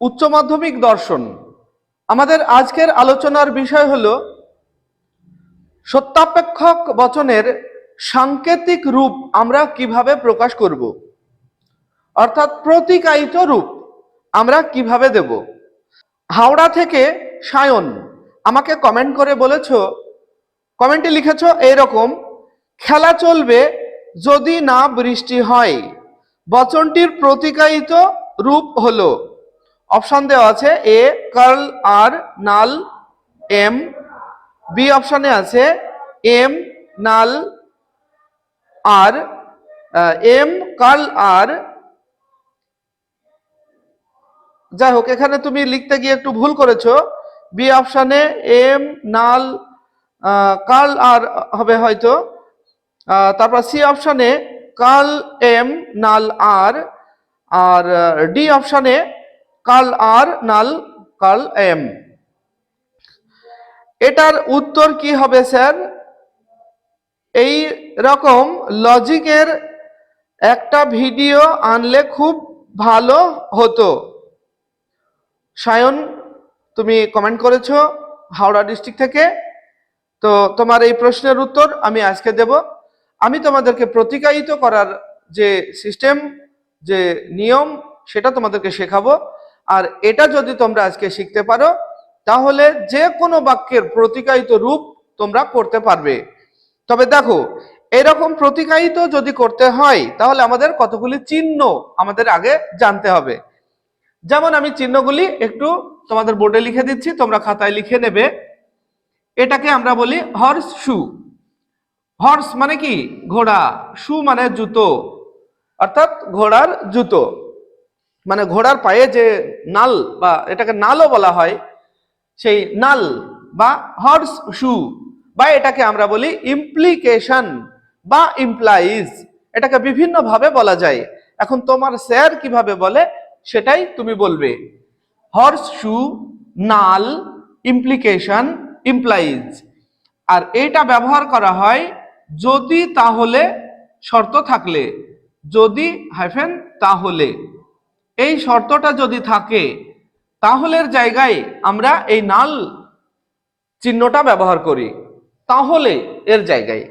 উচ্চ মাধ্যমিক দর্শন। আমাদের আজকের আলোচনার বিষয় হল সত্যাপেক্ষক বচনের সাংকেতিক রূপ আমরা কীভাবে প্রকাশ করব? অর্থাৎ প্রতিকায়িত রূপ আমরা কীভাবে দেব? হাওড়া থেকে সায়ন, আমাকে কমেন্ট করে বলেছ কমেন্টে লিখেছ এইরকম, খেলা চলবে যদি না বৃষ্টি হয়। বচনটির প্রতিকায়িত রূপ হলো অপশন দেওয়া আছে A curl R null M B অপশনে আছে M null R M curl আর যাই হোক, এখানে তুমি লিখতে গিয়ে একটু ভুল করেছ। বি অপশানে এম নাল কার্ল আর হবে হয়তো। তারপর সি অপশানে curl M null R R D অপশনে curl R null curl M. এটার উত্তর কি হবে, স্যার? এই রকম লজিকের একটা ভিডিও আনলে খুব ভালো হতো। সায়ন, তুমি কমেন্ট করেছ হাওড়া ডিস্ট্রিক্ট থেকে। তো তোমার এই প্রশ্নের উত্তর আমি আজকে দেব। আমি তোমাদেরকে প্রতিকায়িত করার যে সিস্টেম যে নিয়ম, সেটা তোমাদেরকে শেখাবো। আর এটা যদি তোমরা আজকে শিখতে পারো, তাহলে যে কোনো বাক্যের প্রতিকায়িত রূপ তোমরা করতে পারবে। তবে দেখো, এরকম প্রতিকায়িত যদি করতে হয়, তাহলে আমাদের কতগুলি চিহ্ন আমাদের আগে জানতে হবে। যেমন আমি চিহ্নগুলি একটু তোমাদের বোর্ডে লিখে দিচ্ছি, তোমরা খাতায় লিখে নেবে। এটাকে আমরা বলি হর্স শু হর্স মানে কি? ঘোড়া। শু মানে জুতো। অর্থাৎ ঘোড়ার জুতো। মানে ঘোড়ার পায়ে যে নাল বা এটাকে নালও বলা হয়, সেই নাল বা হর্স শু বা এটাকে আমরা বলি ইমপ্লিকেশন বা ইমপ্লাইজ এটাকে বিভিন্ন ভাবে বলা যায়। এখন তোমার স্যার কীভাবে বলে সেটাই তুমি বলবে। হর্স শু নাল ইমপ্লিকেশন ইমপ্লাইজ আর এটা ব্যবহার করা হয় যদি তাহলে শর্ত থাকলে, যদি হাইফেন তাহলে। এই শর্তটা যদি থাকে, তাহলের জায়গায় আমরা এই নাল চিহ্নটা ব্যবহার করি। তাহলে এর জায়গায়।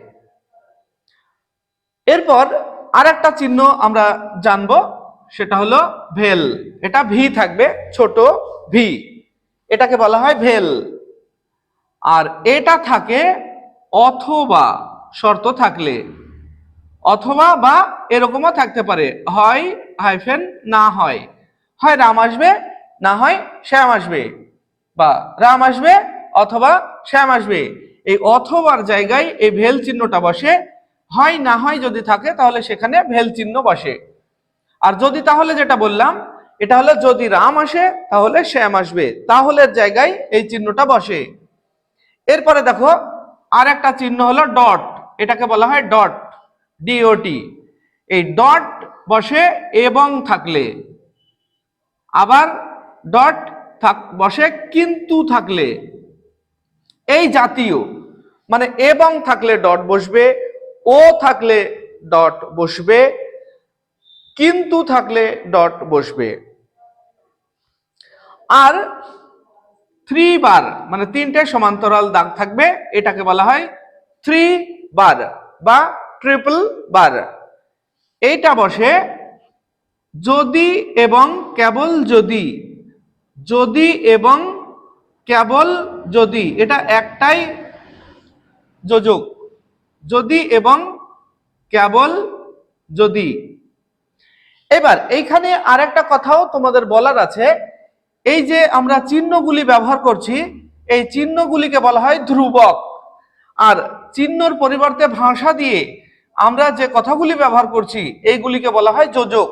এরপর আর একটা চিহ্ন আমরা জানব, সেটা হলো ভেল। এটা ভি থাকবে, ছোট ভি এটাকে বলা হয় ভেল। আর এটা থাকে অথবা শর্ত থাকলে। অথবা বা এরকমও থাকতে পারে। হয় হাইফেন না হয়। হয় রাম আসবে, না হয় শ্যাম আসবে বা রাম আসবে অথবা শ্যাম আসবে। এই অথবার জায়গায় এই ভেল চিহ্নটা বসে। হয়, না হয় যদি থাকে তাহলে সেখানে ভেল চিহ্ন বসে। আর যদি তাহলে যেটা বললাম, এটা হলো যদি রাম আসে তাহলে শ্যাম আসবে। তাহলের জায়গায় এই চিহ্নটা বসে। এরপরে দেখো আর একটা চিহ্ন হলো ডট। এটাকে বলা হয় ডট। ডিওটি এই ডট বসে এবং থাকলে। আবার ডট থাক বসে কিন্তু থাকলে। এই জাতীয়। মানে এবং থাকলে ডট বসবে ও থাকলে ডট বসবে, কিন্তু থাকলে ডট বসবে। আর থ্রি বার মানে তিনটে সমান্তরাল দাগ থাকবে, এটাকে বলা হয় থ্রি বার বা ট্রিপল বার এইটা বসে যদি এবং কেবল যদি যদি এবং কেবল যদি, এটা একটাই যোজক। যদি এবং কেবল যদি। এবার এইখানে আরেকটা কথাও তোমাদের বলার আছে। এই যে আমরা চিহ্নগুলি ব্যবহার করছি, এই চিহ্নগুলিকে বলা হয় ধ্রুবক। আর চিহ্নর পরিবর্তে ভাষা দিয়ে আমরা যে কথাগুলি ব্যবহার করছি, এইগুলিকে বলা হয় যোজক।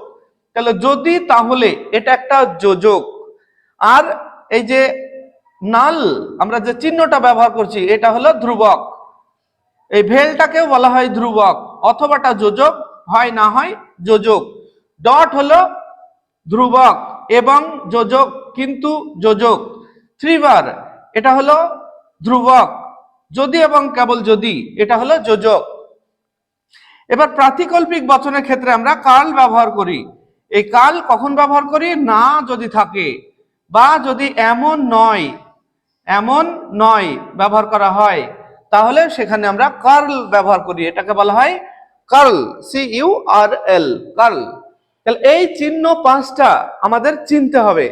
তাহলে যদি তাহলে এটা একটা যোজক। আর এই যে নাল, আমরা যে চিহ্নটা ব্যবহার করছি, এটা হলো ধ্রুবক। এই ভেলটাকেও বলা হয় ধ্রুবক, অথবাটা যোজক, হয় না হয় যোজক। ডট হলো ধ্রুবক এবং যোজক, কিন্তু যোজক। থ্রিবার, এটা হলো ধ্রুবক। যদি এবং কেবল যদি, এটা হলো যোজক। এবার প্রাতিকল্পিক বচনের ক্ষেত্রে আমরা কাল ব্যবহার করি। এই কাল কখন ব্যবহার করি? না যদি থাকে বা যদি এমন নয় এমন নয় ব্যবহার করা হয়, তাহলে সেখানে আমরা কার্ল ব্যবহার করি। এটাকে বলা হয় curl C U R L curl. তাহলে এই চিহ্ন পাঁচটা আমাদের চিনতে হবে।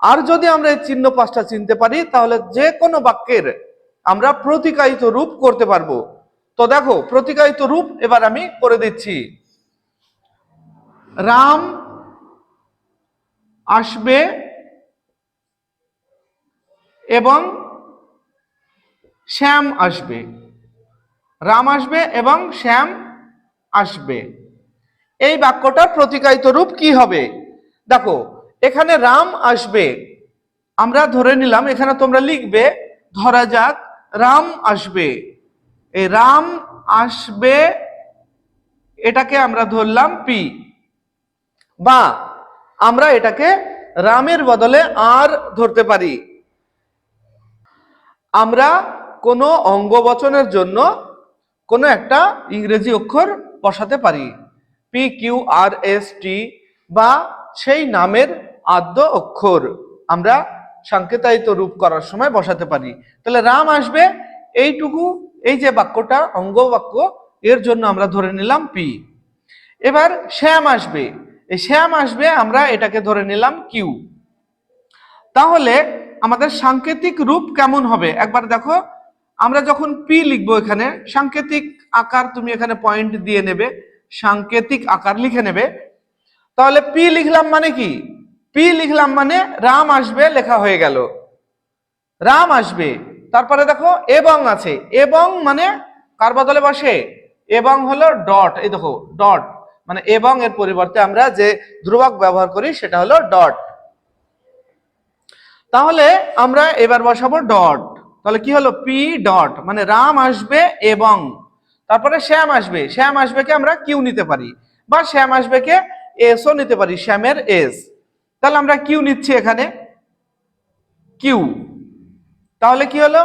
আর যদি আমরা এই চিহ্ন পাঁচটা চিনতে পারি, তাহলে যে কোনো বাক্যের আমরা প্রতিকায়িত রূপ করতে পারব। তো দেখো প্রতিকায়িত রূপ এবার আমি করে দিচ্ছি। রাম আসবে এবং শ্যাম আসবে। রাম আসবে এবং শ্যাম আসবে। এই বাক্যটার প্রতিকায়িত রূপ কি হবে? দেখো, এখানে রাম আসবে। আমরা ধরে নিলাম, এখানে তোমরা লিখবে, ধরা যাক, রাম আসবে। এই রাম আসবে, এটাকে আমরা ধরলাম পি। বা আমরা এটাকে রামের বদলে আর ধরতে পারি। আমরা কোনো অঙ্গবচনের জন্য কোনো একটা ইংরেজি অক্ষর বসাতে পারি। P Q R S T বা সেই নামের আদ্য অক্ষর আমরা সাংকেতায়িত রূপ করার সময় বসাতে পারি। তাহলে রাম আসবে, এইটুকু এই যে বাক্যটা অঙ্গ বাক্য এর জন্য আমরা ধরে নিলাম পি এবার শ্যাম আসবে। এই শ্যাম আসবে, আমরা এটাকে ধরে নিলাম কিউ তাহলে আমাদের সাংকেতিক রূপ কেমন হবে? একবার দেখো, আমরা যখন পি লিখব এখানে, সাংকেতিক আকার তুমি এখানে পয়েন্ট দিয়ে নেবে, সাংকেতিক আকার লিখে নেবে। তাহলে পি লিখলাম মানে কি? পি লিখলাম মানে রাম আসবে, লেখা হয়ে গেল। রাম আসবে। তারপরে দেখো, এবং আছে। এবং মানে কার বদলে বসে? এবং হলো ডট। এই দেখো, ডট। মানে এবং এর পরিবর্তে আমরা যে ধ্রুবক ব্যবহার করি, সেটা হলো ডট। তাহলে আমরা এবার বসাবো ডট। তাহলে কি হলো? P dot. মানে রাম আসবে এবং। তারপরে শ্যাম আসবে। শ্যাম আসবে কে আমরা কিউ নিতে পারি। বা শ্যাম আসবে কে এসও নিতে পারি, শ্যামের এস তাহলে আমরা কিউ নিচ্ছি এখানে। কিউ। তাহলে কি হলো?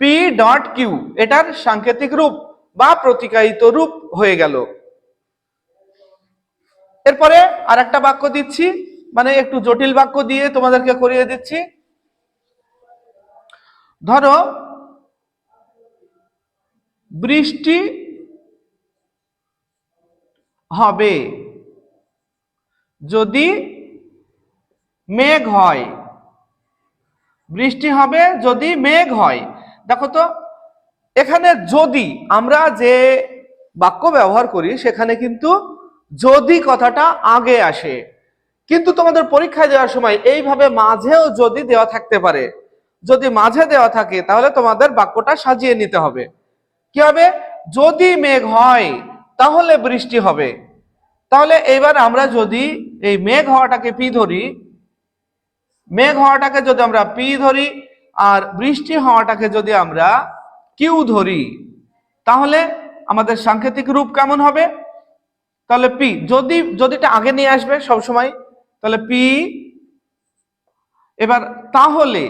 পি ডট কিউ এটার সাংকেতিক রূপ বা প্রতিকায়িত রূপ হয়ে গেল। এরপরে আর একটা বাক্য দিচ্ছি মানে একটু জটিল বাক্য দিয়ে তোমাদেরকে করিয়ে দিচ্ছি। ধরো, বৃষ্টি হবে যদি মেঘ হয়। বৃষ্টি হবে যদি মেঘ হয়। দেখো তো, এখানে যদি আমরা যে বাক্য ব্যবহার করি, সেখানে কিন্তু যদি কথাটা আগে আসে। কিন্তু তোমাদের পরীক্ষায় দেওয়ার সময় এইভাবে মাঝেও যদি দেওয়া থাকতে পারে। যদি মাঝে দেওয়া থাকে, তাহলে তোমাদের বাক্যটা সাজিয়ে নিতে হবে। কি হবে? যদি মেঘ হয়, তাহলে বৃষ্টি হবে। তাহলে এবার আমরা যদি এই মেঘ হওয়াটাকে পি ধরি? মেঘ হওয়াটাকে যদি আমরা পি ধরি আর বৃষ্টি হওয়াটাকে যদি আমরা কিউ ধরি, তাহলে আমাদের সাংকেতিক রূপ কেমন হবে? তাহলে পি, যদি, যদিটা আগে নিয়ে আসবে সব সময় তাহলে পি, এবার তাহলে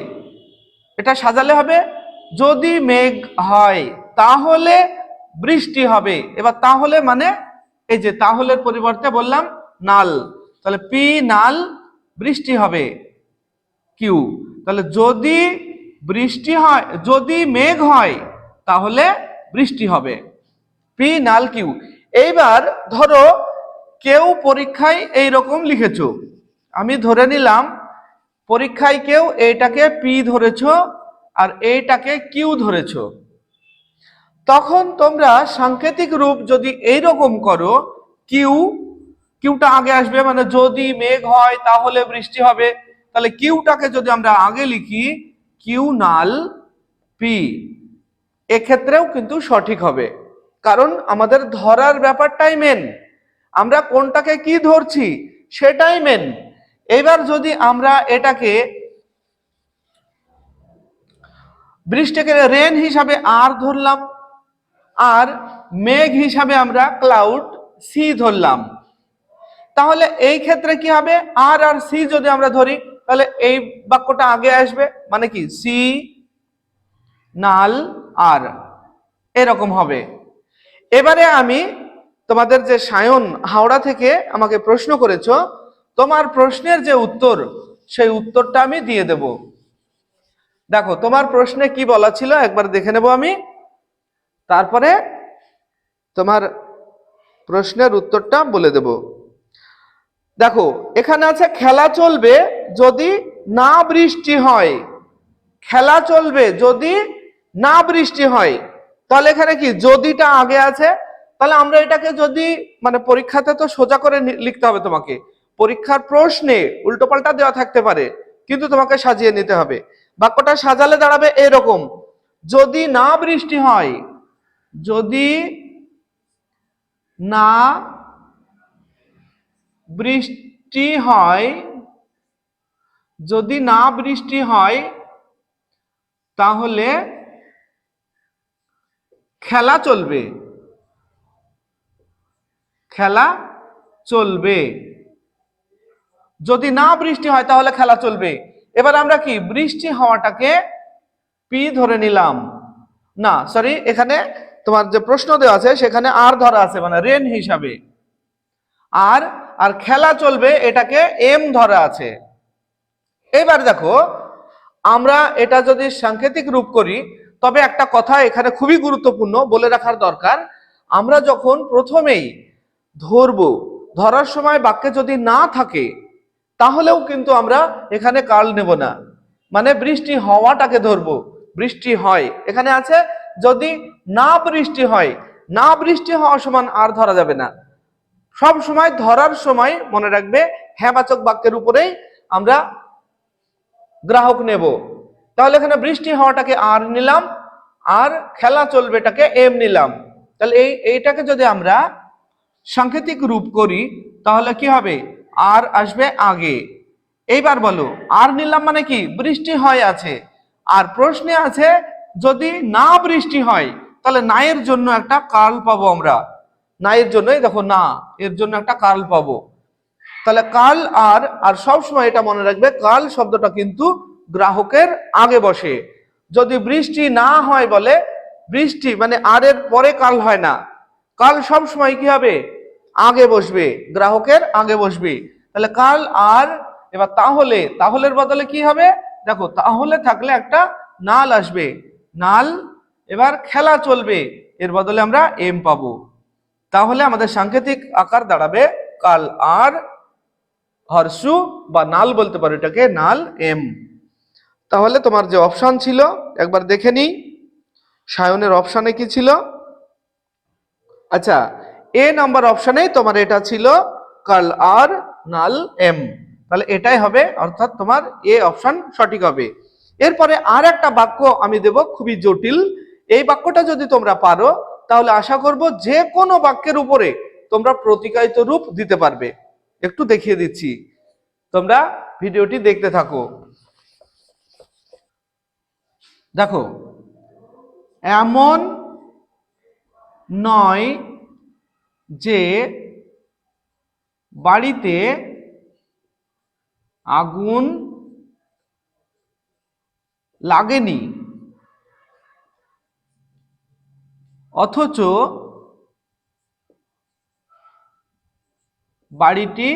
এটা সাজালে হবে, যদি মেঘ হয় তাহলে বৃষ্টি হবে, এবার তাহলে মানে এই যে তাহলের পরিবর্তে বললাম নাল, তাহলে পি নাল বৃষ্টি হবে। কিউ। তাহলে যদি বৃষ্টি হয়, যদি মেঘ হয়, তাহলে বৃষ্টি হবে। P null Q. এইবার ধরো কেউ পরীক্ষায় এই রকম লিখেছো। আমি ধরে নিলাম, পরীক্ষায় কেউ এইটাকে পি ধরেছ আর এইটাকে কিউ ধরেছ। তখন তোমরা সাংকেতিক রূপ যদি এই রকম করো, কিউ, কিউটা আগে আসবে মানে যদি মেঘ হয়, তাহলে বৃষ্টি হবে। তাহলে কিউটাকে যদি আমরা আগে লিখি, কিউ নাল পি। এক্ষেত্রেও কিন্তু সঠিক হবে। কারণ আমাদের ধরার ব্যাপারটাই মেন আমরা কোনটাকে কি ধরছি, সেটাই মেন এবার যদি আমরা এটাকে বৃষ্টিকে রেন হিসাবে আর ধরলাম, আর মেঘ হিসাবে আমরা ক্লাউড সি ধরলাম। তাহলে এই ক্ষেত্রে কি হবে আর আর সি যদি আমরা ধরি তাহলে এই বাক্যটা আগে আসবে মানে কি? C, null, R. এরকম হবে। এবারে আমি তোমাদের যে সায়ন হাওড়া থেকে আমাকে প্রশ্ন করেছ, তোমার প্রশ্নের যে উত্তর, সেই উত্তরটা আমি দিয়ে দেব। দেখো, তোমার প্রশ্নে কি বলা ছিল? একবার দেখে নেব আমি। তারপরে তোমার প্রশ্নের উত্তরটা বলে দেব। দেখো, এখানে আছে খেলা চলবে যদি না বৃষ্টি হয়, খেলা চলবে যদি না বৃষ্টি হয়, তাহলে এখানে কি যদিটা আগে আছে? তাহলে আমরা এটাকে যদি মানে পরীক্ষাতে তো সোজা করে লিখতে হবে তোমাকে। পরীক্ষার প্রশ্নে উল্টোপাল্টা দেওয়া থাকতে পারে, কিন্তু তোমাকে সাজিয়ে নিতে হবে। বাক্যটা সাজালে দাঁড়াবে এরকম। যদি না বৃষ্টি হয়, যদি না বৃষ্টি হয় যদি না বৃষ্টি হয়, তাহলে খেলা চলবে। খেলা চলবে। যদি না বৃষ্টি হয়, তাহলে খেলা চলবে। এবার আমরা কি, বৃষ্টি হওয়াটাকে পি ধরে নিলাম। না সরি এখানে তোমার যে প্রশ্ন দেওয়া আছে, সেখানে আর ধরা আছে মানে রেন হিসাবে। আর আর খেলা চলবে, এটাকে এম ধরা আছে। এবার দেখো, আমরা এটা যদি সাংকেতিক রূপ করি, তবে একটা কথা এখানে খুবই গুরুত্বপূর্ণ বলে রাখার দরকার। আমরা যখন প্রথমেই ধরবো, ধরার সময় বাক্যে যদি না থাকে, তাহলেও কিন্তু আমরা এখানে কাল নেব না। মানে বৃষ্টি হওয়াটাকে ধরবো, বৃষ্টি হয়। এখানে আছে, যদি না বৃষ্টি হয়, না বৃষ্টি হওয়া সমান আর ধরা যাবে না। সব সময় ধরার সময় মনে রাখবে হ্যাঁবাচক বাক্যের উপরেই আমরা গ্রাহক নেব। তাহলে এখানে বৃষ্টি হওয়াটাকে আর নিলাম, আর খেলা চলবেটাকে এম নিলাম। তাহলে এই, এইটাকে যদি আমরা সাংকেতিক রূপ করি, তাহলে কি হবে? আর আসবে আগে। এইবার বলো, আর নিলাম মানে কি? বৃষ্টি হয় আছে। আর প্রশ্নে আছে, যদি না বৃষ্টি হয়, তাহলে না এর জন্য একটা কাল পাবো আমরা। না এর জন্যই দেখো না, এর জন্য একটা কাল পাবো। তাহলে কাল আর আর সব সময় এটা মনে রাখবে, কাল শব্দটা কিন্তু গ্রাহকের আগে বসে। যদি বৃষ্টি না হয় বলে, বৃষ্টি মানে আর এর পরে কাল হয় না। কাল সব সময় কি হবে? আগে বসবে, গ্রাহকের আগে বসবে। তাহলে কাল আর, এবার তাহলে, তাহলের বদলে কি হবে? দেখো, তাহলে থাকলে একটা নাল আসবে। নাল, এবার খেলা চলবে, এর বদলে আমরা এম পাবো। তাহলে আমাদের সাংকেতিক আকার দাঁড়াবে কাল আর হর্ষু বা নাল বলতে পারো এটাকে, নাল এম। তাহলে তোমার যে অপশান ছিল, একবার দেখে নিই। সায়নের অপশানে কি ছিল? আচ্ছা এ নাম্বার অপশানে তোমার এটা ছিল কাল আর নাল এম। তাহলে এটাই হবে, অর্থাৎ তোমার এ অপশান সঠিক হবে। এরপরে আর একটা বাক্য আমি দেব, খুবই জটিল। এই বাক্যটা যদি তোমরা পারো, তাহলে আশা করব যে কোনো বাক্যের উপরে তোমরা প্রতিকায়িত রূপ দিতে পারবে। একটু দেখিয়ে দিচ্ছি। তোমরা ভিডিওটি দেখতে থাকো। দেখো, এমন নয় যে বাড়িতে আগুন লাগেনি, অথচ বাড়িটি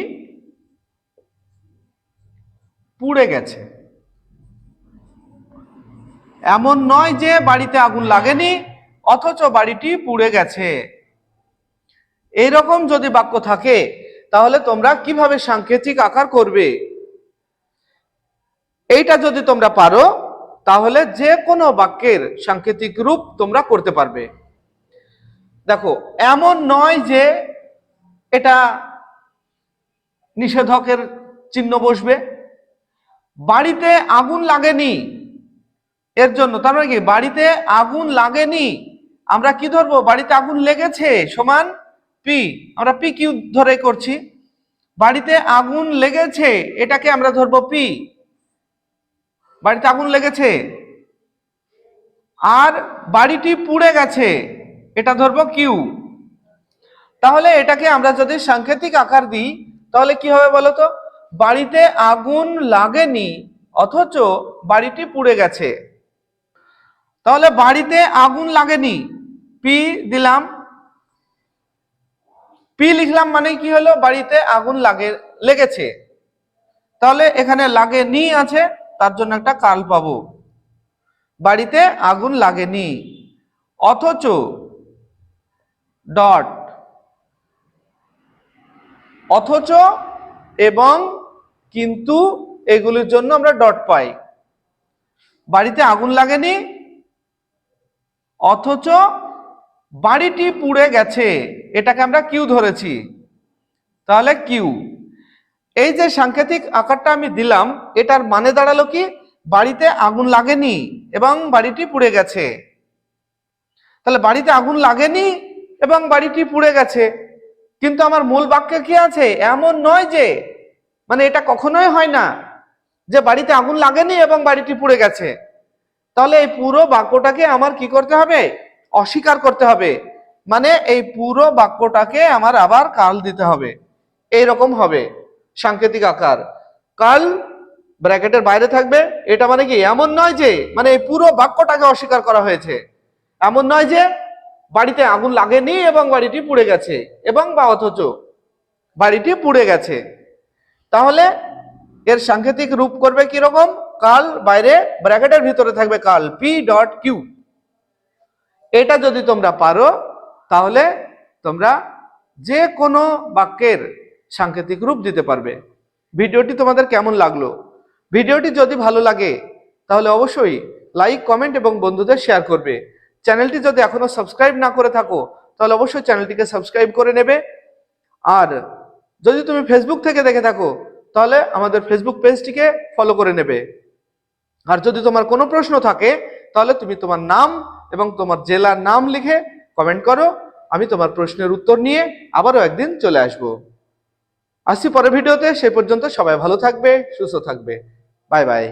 পুড়ে গেছে। এমন নয় যে বাড়িতে আগুন লাগেনি, অথচ বাড়িটি পুড়ে গেছে। এইরকম যদি বাক্য থাকে, তাহলে তোমরা কীভাবে সাংকেতিক আকার করবে? এইটা যদি তোমরা পারো, তাহলে যে কোনো বাক্যের সাংকেতিক রূপ তোমরা করতে পারবে। দেখো, এমন নয় যে এটা নিষেধকের চিহ্ন বসবে। বাড়িতে আগুন লাগেনি, এর জন্য, তার মানে কি? বাড়িতে আগুন লাগেনি, আমরা কি ধরবো? বাড়িতে আগুন লেগেছে, সমান পি আমরা পি কিউ ধরে করছি। বাড়িতে আগুন লেগেছে, এটাকে আমরা ধরবো পি বাড়িতে আগুন লেগেছে, আর বাড়িটি পুড়ে গেছে, এটা ধরবো কিউ তাহলে এটাকে আমরা যদি সাংকেতিক আকার দিই তাহলে কি হবে বলো তো বাড়িতে আগুন লাগেনি, অথচ বাড়িটি পুড়ে গেছে। তাহলে বাড়িতে আগুন লাগেনি পি দিলাম। পি লিখলাম মানে কি হলো? বাড়িতে আগুন লাগে, লেগেছে। তাহলে এখানে লাগেনি আছে, তার জন্য একটা কাল পাবো। বাড়িতে আগুন লাগেনি, অথচ ডট অথচ এবং কিন্তু এগুলির জন্য আমরা ডট পাই। বাড়িতে আগুন লাগেনি, অথচ বাড়িটি পুড়ে গেছে, এটাকে আমরা কিউ ধরেছি। তাহলে কিউ। এই যে সাংকেতিক আকারটা আমি দিলাম, এটার মানে দাঁড়াল কি? বাড়িতে আগুন লাগেনি এবং বাড়িটি পুড়ে গেছে। তাহলে বাড়িতে আগুন লাগেনি এবং বাড়িটি পুড়ে গেছে। কিন্তু আমার মূল বাক্যে কি আছে? এমন নয় যে মানে এটা কখনোই হয় না যে বাড়িতে আগুন লাগেনি এবং বাড়িটি পুড়ে গেছে। তাহলে এই পুরো বাক্যটাকে আমার কি করতে হবে? অস্বীকার করতে হবে। মানে এই পুরো বাক্যটাকে আমার আবার কাল দিতে হবে। এই রকম হবে সাংকেতিক আকার। কাল ব্র্যাকেটের বাইরে থাকবে। এটা মানে কি? এমন নয় যে মানে এই পুরো বাক্যটাকে অস্বীকার করা হয়েছে। এমন নয় যে বাড়িতে আগুন লাগেনি এবং বাড়িটি পুড়ে গেছে এবং বা অথচ বাড়িটি পুড়ে গেছে। তাহলে এর সাংকেতিক রূপ করবে কি রকম কাল বাইরে ব্র্যাকেটের ভিতরে থাকবে কাল পি ডট কিউ এটা যদি তোমরা পারো, তাহলে তোমরা যে কোনো বাক্যের সাংকেতিক রূপ দিতে পারবে। ভিডিওটি তোমাদের কেমন লাগল? ভিডিওটি যদি ভালো লাগে, তাহলে অবশ্যই লাইক কমেন্ট এবং বন্ধুদের শেয়ার করবে। চ্যানেলটি যদি এখনও সাবস্ক্রাইব না করে থাকো, তাহলে অবশ্যই চ্যানেলটিকে সাবস্ক্রাইব করে নেবে। আর যদি তুমি ফেসবুক থেকে দেখে থাকো, তাহলে আমাদের ফেসবুক পেজটিকে ফলো করে নেবে। আর যদি তোমার কোনো প্রশ্ন থাকে, তাহলে তুমি তোমার নাম এবং তোমার জেলার নাম লিখে কমেন্ট করো। আমি তোমার প্রশ্নের উত্তর নিয়ে আবারও একদিন চলে আসব। আসছি পরের ভিডিওতে, সে পর্যন্ত সবাই ভালো থাকবে, সুস্থ থাকবে। Bye bye